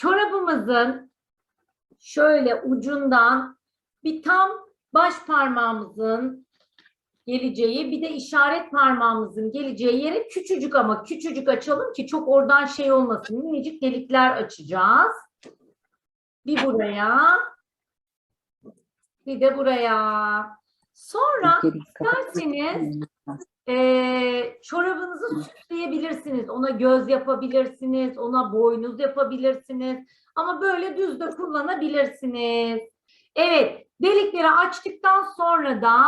çorabımızın şöyle ucundan bir tam baş parmağımızın geleceği bir de işaret parmağımızın geleceği yere küçücük ama küçücük açalım ki çok oradan şey olmasın. Minicik delikler açacağız. Bir buraya. Bir de buraya. Sonra isterseniz ee, çorabınızı süsleyebilirsiniz. Ona göz yapabilirsiniz. Ona boynuz yapabilirsiniz. Ama böyle düz de kullanabilirsiniz. Evet. Delikleri açtıktan sonra da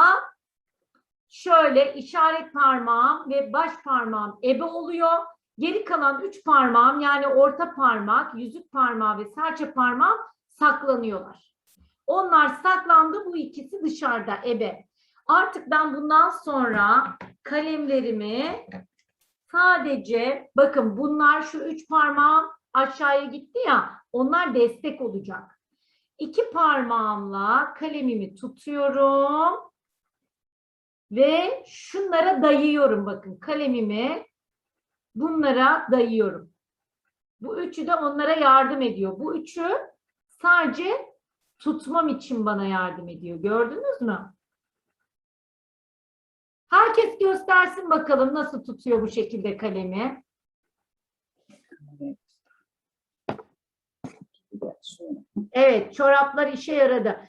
şöyle işaret parmağım ve baş parmağım ebe oluyor. Geri kalan üç parmağım yani orta parmak, yüzük parmağı ve serçe parmağım saklanıyorlar. Onlar saklandı. Dışarıda ebe. Artık ben bundan sonra kalemlerimi sadece bakın bunlar şu üç parmağım aşağıya gitti ya onlar destek olacak. İki parmağımla kalemimi tutuyorum ve şunlara dayıyorum bakın kalemimi bunlara dayıyorum. Bu üçü de onlara yardım ediyor. Bu üçü sadece tutmam için bana yardım ediyor. Gördünüz mü? Herkes göstersin bakalım nasıl tutuyor bu şekilde kalemi. Evet, çoraplar işe yaradı.